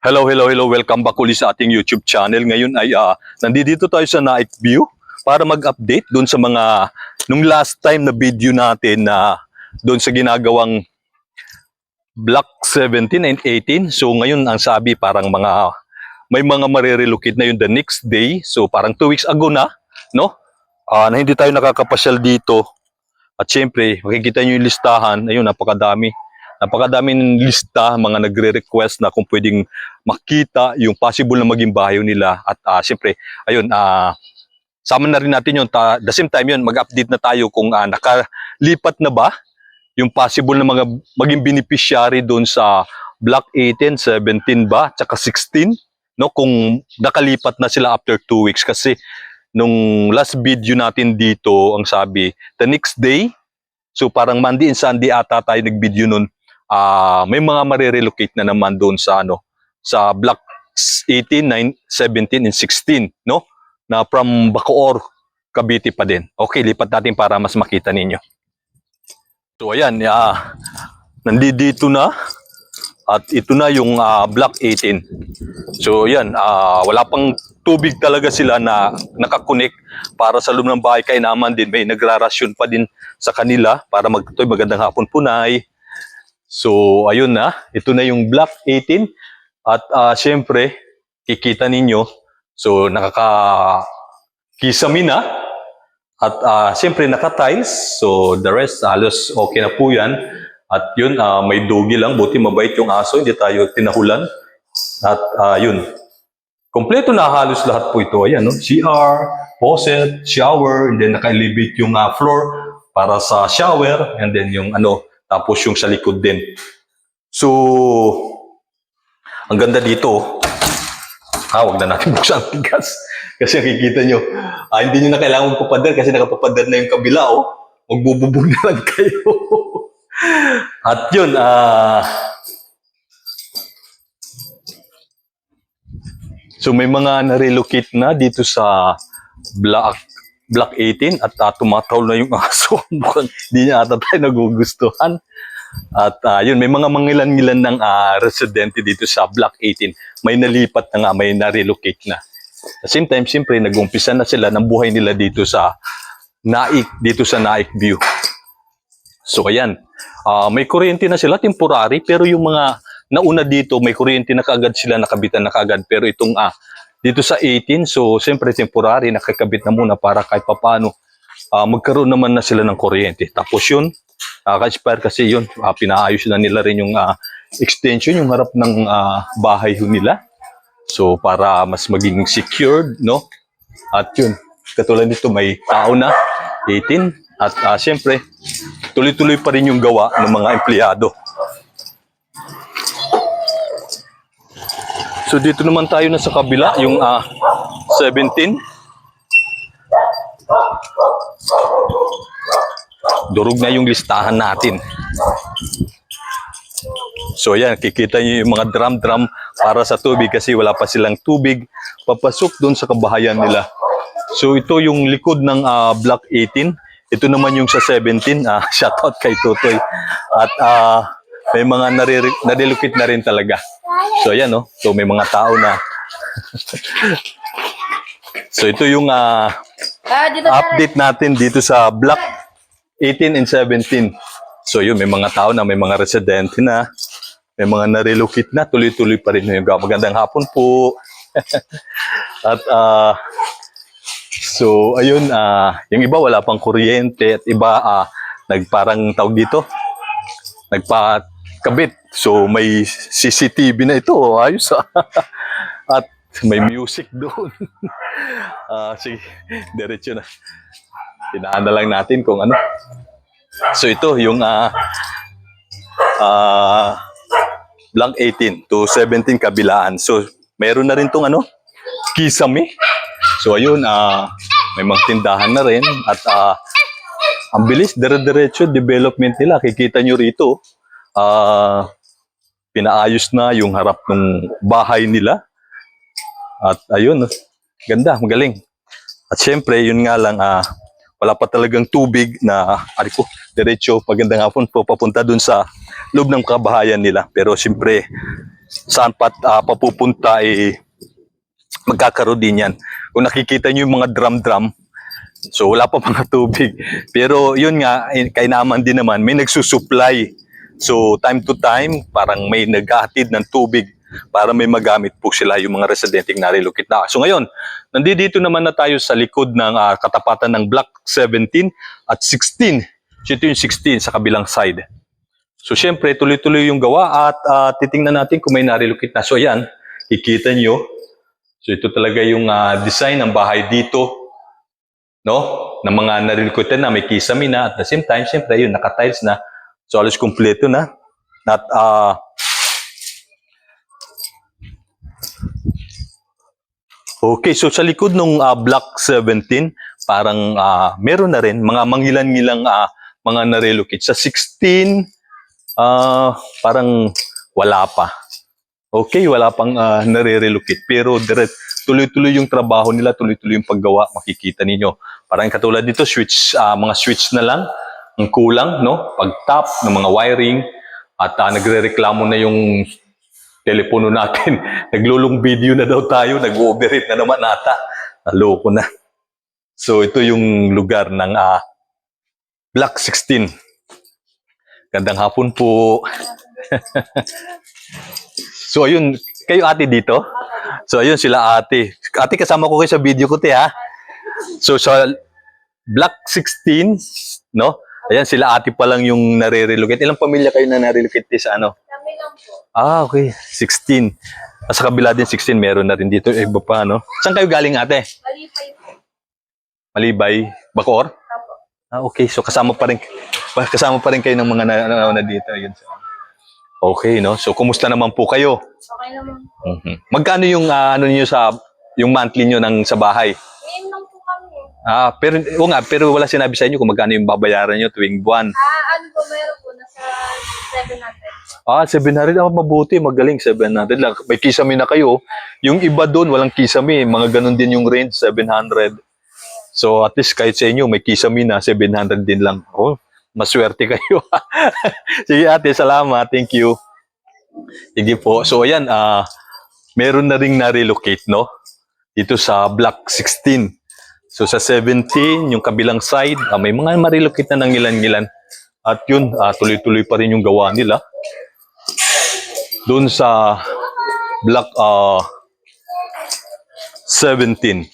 Hello, hello, hello. Welcome back ulit sa ating YouTube channel. Ngayon ay ah, nandito tayo sa Night View para mag-update doon sa mga nung last time na video natin na doon sa ginagawang Block 17 and 18. So ngayon ang sabi parang mga may mga marirelocate na yun the next day. So parang two weeks ago na, no? Ah, na hindi tayo nakakapasyal dito. At syempre, makikita nyo yung listahan. Ayun, napakadami. Napakadami ng lista, mga nagre-request na kung pwedeng makita yung possible na maging bahay nila. At ah, siyempre, ayun, ah, sama na rin natin yun. Ta, the same time yun, mag-update na tayo kung ah, nakalipat na ba yung possible na mga maging beneficiary doon sa Block 18, 17 ba, tsaka 16. No, kung nakalipat na sila after two weeks. Kasi nung last video natin dito, ang sabi, the next day, so parang Monday and Sunday ata tayo nag-video nun, ah may mga marirelocate na naman doon sa ano sa block 18, 9, 17 and 16 no na from Bacoor Cavite pa din. Okay, lipat natin para mas makita ninyo. So ayan, ya nandito na at ito na yung ah, block 18. So yan, ah, wala pang tubig talaga sila na nakakonect para sa loob ng bahay. Kaya naman din may nagrarasyon pa din sa kanila para magtutoy magandang hapon punay. So ayun na, ito na yung block 18 at ah, syempre kikita ninyo. So nakaka kisami na. At ah, syempre naka-tiles. So the rest halos okay na po yan. At yun ah, may dogi lang. Buti mabait yung aso hindi tayo tinahulan. At ah, yun. Kompleto na halos lahat po ito. Ayan no? CR faucet shower and then naka-elevate yung ah, floor para sa shower and then yung ano tapos yung sa likod din. So ang ganda dito ah, wag na natin buksan ang gas. Kasi nakikita nyo, ah, hindi nyo na kailangan magpapadar kasi nakapapadar na yung kabila, oh. Magbububog na lang kayo. At yun, ah... so may mga na-relocate na dito sa block block 18 at uh, tumataw na yung aso. Mukhang hindi niya ata tayo nagugustuhan. At ah, yun, may mga mangilan-ngilan ng ah, residente dito sa Block 18. May nalipat na nga, may na-relocate na. At same time, siyempre, nag-umpisa na sila ng buhay nila dito sa Naik, dito sa Naik View. So, ayan. Ah, may kuryente na sila, temporary, pero yung mga nauna dito, may kuryente na kaagad sila, nakabitan na kaagad. Pero itong ah, dito sa 18, so siyempre temporary, nakakabit na muna para kahit papano ah, magkaroon naman na sila ng kuryente. Tapos yun, Nakaka-expire kasi yun. Ah, pinaayos na nila rin yung ah, extension, yung harap ng ah, bahay nila. So, para mas maging secured, no? At yun, katulad nito, may tao na, 18. At ah, siyempre, tuloy-tuloy pa rin yung gawa ng mga empleyado. So, dito naman tayo na sa kabila, yung ah, 17. Durog na yung listahan natin. So yan, kikita niyo yung mga drum-drum para sa tubig kasi wala pa silang tubig papasok doon sa kabahayan nila. So ito yung likod ng ah, Block 18. Ito naman yung sa 17. Ah, shoutout kay Tutoy. At ah, may mga narilocate na rin talaga. So yan, no? So may mga tao na. so ito yung tayo. update natin dito sa Block 18 and 17. So yun, may mga tao na, may mga residente na, may mga na-relocate na, tuloy-tuloy pa rin yung gawa. Magandang hapon po. at ah, so ayun, ah, yung iba wala pang kuryente at iba ah, nagparang tawag dito, nagpakabit. So may CCTV na ito, ayos ah. at may music doon. Ah, sige, diretso na. Tinaan na lang natin kung ano. So ito yung ah ah blank 18 to 17 kabilaan. So meron na rin tong ano, kisame. So ayun, ah may mga tindahan na rin at ah ang bilis, dire-diretso development nila. Kikita nyo rito, ah pinaayos na yung harap ng bahay nila. At ayun, ganda, magaling. At syempre, yun nga lang, ah, wala pa talagang tubig na, ari ko, diretso, magandang hapon po, papunta dun sa loob ng kabahayan nila. Pero syempre, saan pa ah, papupunta eh magkakaroon din yan. Kung nakikita nyo yung mga drum-drum, so wala pa mga tubig. Pero yun nga, eh, kainaman din naman, may nagsusupply. So time to time, parang may naghahatid ng tubig para may magamit po sila yung mga residenteng narilocate na. So ngayon, nandito naman na tayo sa likod ng ah, katapatan ng Block 17 at 16. So ito yung 16 sa kabilang side. So syempre, tuloy-tuloy yung gawa at ah, titingnan natin kung may narilocate na. So ayan, kikita nyo. So ito talaga yung ah, design ng bahay dito. No? Ng mga narilocate na may kisame na. At the same time, syempre, yun, naka-tiles na. So alos kumpleto na. At ah, Okay, so sa likod ng Block 17, parang ah, meron na rin mga mangilan-ngilang ah, mga narelocate. Sa 16, ah, parang wala pa. Okay, wala pang uh, nare-relocate. Pero direct, tuloy-tuloy yung trabaho nila, tuloy-tuloy yung paggawa, makikita ninyo. Parang katulad dito, switch, ah, mga switch na lang, ang kulang, no? Pag-tap ng mga wiring, at ah, nagre-reklamo na yung telepono natin. Naglulong video na daw tayo, nag-overheat na naman nata. Naloko na. So ito yung lugar ng ah, Block 16. Gandang hapon po. so ayun, kayo ate dito? So ayun sila ate. Ate kasama ko kayo sa video ko te ha. So sa Block 16, no? Ayan sila ate pa lang yung nare-relocate. Ilang pamilya kayo na nare-relocate te sa ano? Lang po. Ah, okay. 16. Ah, Sa kabila din 16, meron na rin dito. Eh, Iba pa, no? Saan kayo galing, ate? Malipay po. Malibay, Bacoor? Apo. Ah, okay. So, kasama pa rin, kasama pa rin kayo ng mga na, na, na dito. Yun. Okay, no? So, kumusta naman po kayo? Okay naman. Mhm. Magkano yung ah, ano niyo sa yung monthly niyo ng sa bahay? Ngayon lang po kami. Ah, pero o nga, pero wala sinabi sa inyo kung magkano yung babayaran niyo tuwing buwan. Ah, ano po, meron po. Nasa 700. Ah, 700 ah, mabuti, magaling 700 lang. May kisame na kayo. Yung iba doon walang kisame, mga ganun din yung range 700. So at least kahit sa inyo may kisame na 700 din lang. Oh, maswerte kayo. Sige ate, salamat. Thank you. Sige po. So ayan, ah meron na ring na-relocate, no? Dito sa Block 16. So sa 17, yung kabilang side, ah, may mga ma-relocate na ng ilan-ilan. At yun, ah, tuloy-tuloy pa rin yung gawa nila. Doon sa Block ah 17.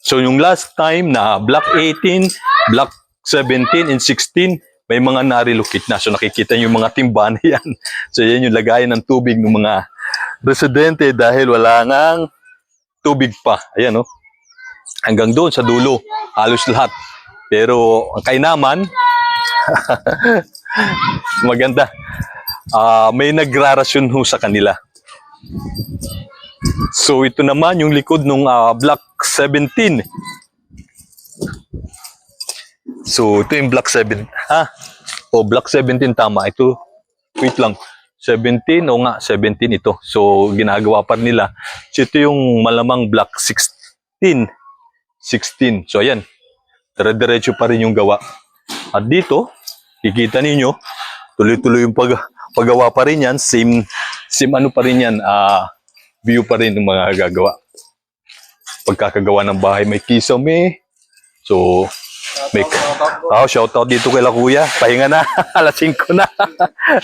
So yung last time na Block 18, Block 17, and 16, may mga na-relocate na. So nakikita yung mga timba na yan. So yan yung lagayan ng tubig ng mga residente dahil wala ngang tubig pa. Ayan, no? Hanggang doon sa dulo, halos lahat. Pero ang kainaman, maganda. Ah, may nagrarasyon ho sa kanila. So ito naman yung likod ng Block 17. So ito yung Block 7. Ha? O Block 17 tama. Ito, wait lang. 17 o nga 17 ito. So ginagawa pa nila. So ito yung malamang Block 16. 16. So ayan. Dire-diretso pa rin yung gawa. At dito, kikita ninyo, tuloy-tuloy yung pag paggawa pa rin yan. Same, same ano pa rin yan. Ah, view pa rin ng mga gagawa. Pagkakagawa ng bahay, may kisame. So, may, oh, shout out dito kay la kuya. Pahinga na. Alas 5 na.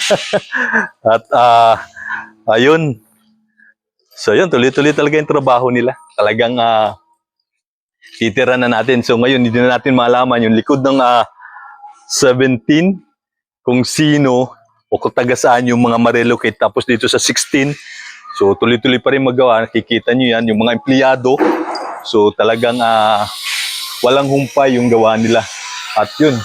At, ah, ayun. So, yun, tuloy-tuloy talaga yung trabaho nila. Talagang, ah, titira na natin. So, ngayon, hindi na natin malaman yung likod ng ah, 17, kung sino o kung taga saan yung mga marelocate. Tapos dito sa 16, so tuloy-tuloy pa rin magawa. Nakikita nyo yan, yung mga empleyado. So talagang ah, walang humpay yung gawa nila. At yun,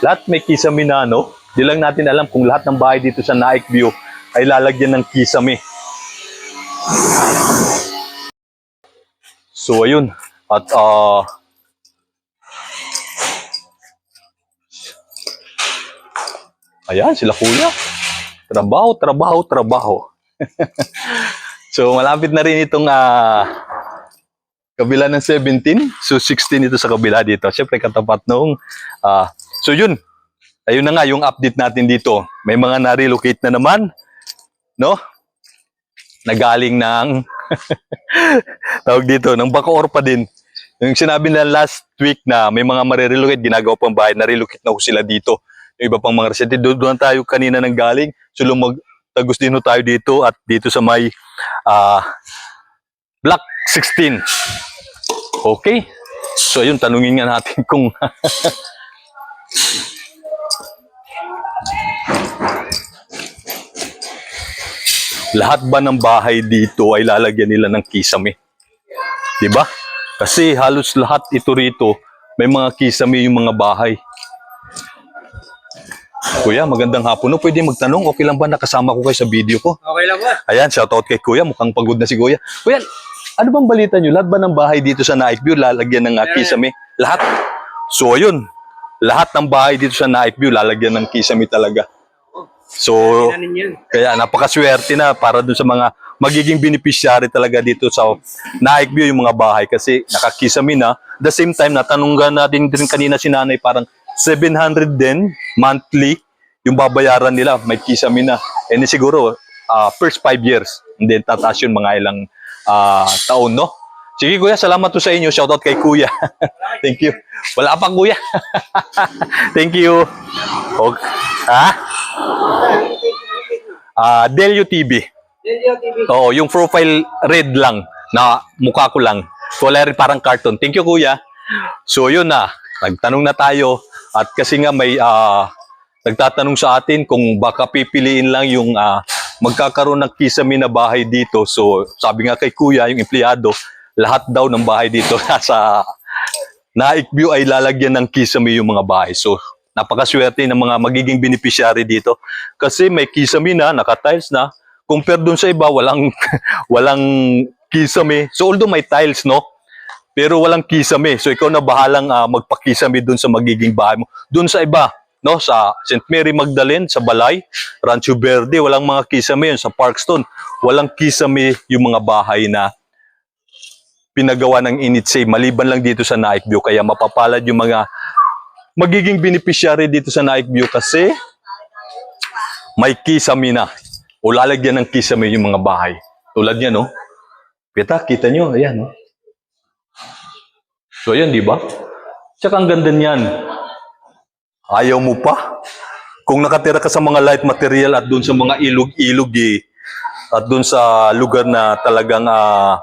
lahat may kisame na, no? Di lang natin alam kung lahat ng bahay dito sa Naik View ay lalagyan ng kisame. So ayun, at ah, Ayan, sila kuya. Trabaho, trabaho, trabaho. so, malapit na rin itong ah, kabila ng 17. So, 16 ito sa kabila dito. Siyempre, katapat nung... ah, so, yun. Ayun na nga, yung update natin dito. May mga na-relocate na naman. No? na galing ng tawag dito, ng Bacoor pa din. Yung sinabi na last week na may mga marirelocate, ginagawa pang bahay, narilocate na ho sila dito. Yung iba pang mga residente, doon doon tayo kanina nang galing. So lumag, tagos din tayo dito at dito sa may ah, Block 16. Okay. So ayun, tanungin nga natin kung lahat ba ng bahay dito ay lalagyan nila ng kisame? 'Di ba? Kasi halos lahat ito rito may mga kisame yung mga bahay. Kuya, magandang hapon. No, pwede magtanong, okay lang ba nakasama ko kayo sa video ko? Okay lang ba? Ayan, shoutout kay Kuya. Mukhang pagod na si Kuya. Kuya, ano bang balita nyo? Lahat ba ng bahay dito sa Naik View lalagyan ng uh, kisame? Lahat? So, ayun. Lahat ng bahay dito sa Naik View lalagyan ng kisame talaga. So, kaya napakaswerte na para dun sa mga magiging beneficiary talaga dito sa Naik View yung mga bahay kasi nakakisame na. The same time, natanunggan natin din kanina si nanay parang 700 din monthly yung babayaran nila. May kisame na. And then siguro, ah, first five years. And then tataas yun mga ilang ah, taon, no? Sige kuya, salamat to sa inyo. Shoutout kay kuya. Thank you. Wala pa kuya. Thank you. Okay. Ha? Ah, Delio TV. Delio TV. Oo, yung profile red lang na mukha ko lang. Wala rin parang cartoon. Thank you, kuya. So, yun na. Nagtanong na tayo. At kasi nga may ah, nagtatanong sa atin kung baka pipiliin lang yung ah, magkakaroon ng kisame na bahay dito. So, sabi nga kay kuya, yung empleyado, lahat daw ng bahay dito sa Naik View ay lalagyan ng kisame yung mga bahay. So, napakaswerte ng mga magiging beneficiary dito. Kasi may kisame na, naka-tiles na. Compare dun sa iba, walang, walang kisame. So, although may tiles, no? Pero walang kisame. So, ikaw na bahalang ah, magpakisame dun sa magiging bahay mo. Dun sa iba, no? Sa St. Mary Magdalene, sa Balay, Rancho Verde, walang mga kisame yun. Sa Parkstone, walang kisame yung mga bahay na pinagawa ng Initsay maliban lang dito sa Naik View kaya mapapalad yung mga magiging beneficiary dito sa Naik View kasi may kisame na o lalagyan ng kisame yung mga bahay tulad niya no kita kita nyo ayan no so ayan di ba tsaka ang ganda niyan ayaw mo pa kung nakatira ka sa mga light material at doon sa mga ilog-ilog eh, at doon sa lugar na talagang ah,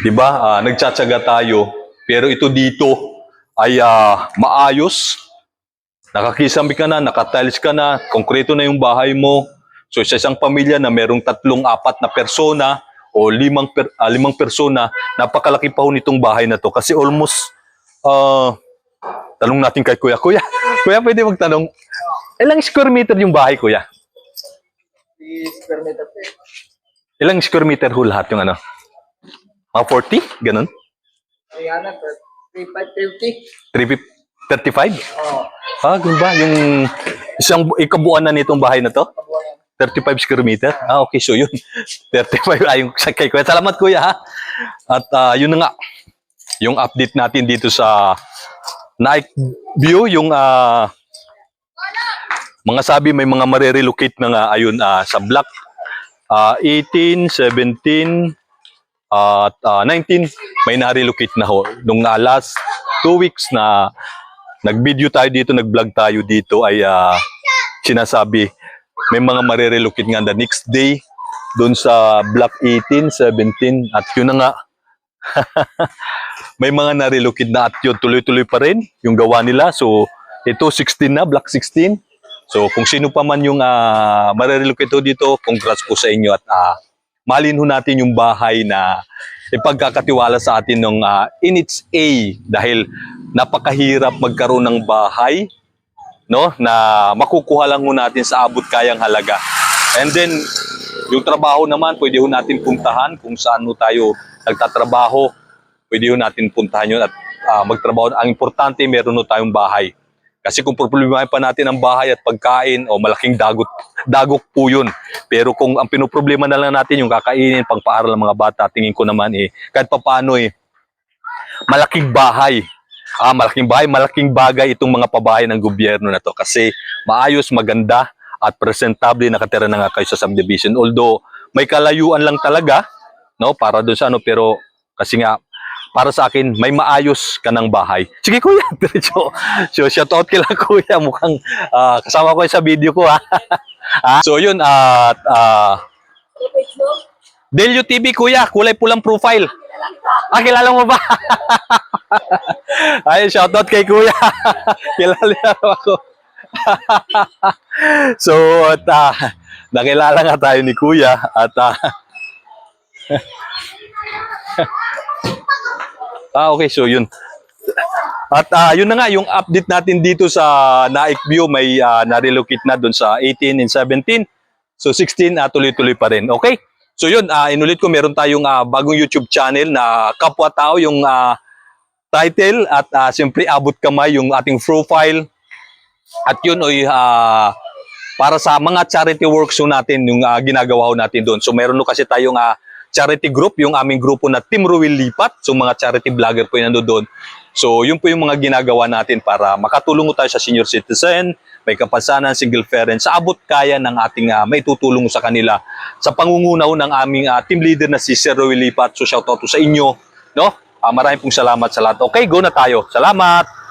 'di ba? Ah, nagtsatsaga tayo, pero ito dito ay ah, maayos. Nakakisami ka na, nakatiles ka na, konkreto na yung bahay mo. So sa isang pamilya na merong tatlong, apat na persona o limang per, ah, limang persona, napakalaki pa ho nitong bahay na to kasi almost ah tanong natin kay Kuya. Kuya, Kuya pwede magtanong, ilang square meter yung bahay, Kuya? square meter. Ilang square meter ho lahat yung ano? Mga 40? Ganun? Ayan na, 3550. 335? Oo. Ah, ganun ba? Yung isang bu- ikabuuan na nitong bahay na to? Kabuhan. 35 square meter? Ah, okay. So yun. 35 ay yung sa kay Kuya. Salamat Kuya ha. At ah, yun na nga. Yung update natin dito sa night view, yung ah, mga sabi may mga marirelocate na nga ayun ah, sa block ah, 18, 17, at ah, 19 may na-relocate na ho. Nung ah, last two weeks na nag-video tayo dito, nag-vlog tayo dito ay ah, sinasabi may mga marirelocate nga the next day doon sa block 18, 17 at yun na nga. May mga na-relocate na at yun tuloy-tuloy pa rin yung gawa nila. So ito 16 na, block 16 so kung sino pa man yung uh, marirelocate dito congrats po sa inyo at ah, malin ho natin yung bahay na ipagkakatiwala sa atin ng ah, in its A dahil napakahirap magkaroon ng bahay no na makukuha lang ho natin sa abot kayang halaga. And then yung trabaho naman pwede ho natin puntahan kung saan ho tayo nagtatrabaho. Pwede ho natin puntahan yun at ah, magtrabaho. Ang importante meron ho tayong bahay. Kasi kung problemahin pa natin ang bahay at pagkain o malaking dagot, dagok po yun. Pero kung ang pinoproblema na lang natin yung kakainin, pangpaaral ng mga bata, tingin ko naman eh, kahit papaano eh, malaking bahay. Ah, malaking bahay, malaking bagay itong mga pabahay ng gobyerno na to kasi maayos, maganda at presentable nakatira na nga kayo sa subdivision. Although may kalayuan lang talaga, no, para doon sa ano, pero kasi nga, para sa akin, may maayos ka ng bahay. Sige kuya, diretso. So, shout out kila kuya, mukhang ah, kasama ko sa video ko ha. Ah, so yun, at uh, Delio TV kuya, kulay pulang profile. Ah, kilala mo ba? Ay, shoutout kay kuya. kilala ako. so, at ah, nakilala nga tayo ni kuya at ah, Ah, okay. So, yun. At ah, yun na nga, yung update natin dito sa Naik View, may ah, na-relocate na doon sa 18 and 17. So, 16, ah, tuloy-tuloy pa rin. Okay? So, yun. ah, inulit ko, meron tayong ah, bagong YouTube channel na Kapwa Tao, yung ah, title. At ah, siyempre, abot kamay yung ating profile. At yun, oy, ah, para sa mga charity works natin, yung ah, ginagawa natin doon. So, meron no kasi tayong ah, charity group, yung aming grupo na Team Ruel Lipat. So, mga charity vlogger po yung nando doon. So, yun po yung mga ginagawa natin para makatulong tayo sa senior citizen, may kapansanan, single parent, sa abot kaya ng ating uh, may tutulong sa kanila. Sa pangungunaw ng aming ah, team leader na si Sir Ruel Lipat. So, shoutout to sa inyo. No? Ah, maraming pong salamat sa lahat. Okay, go na tayo. Salamat!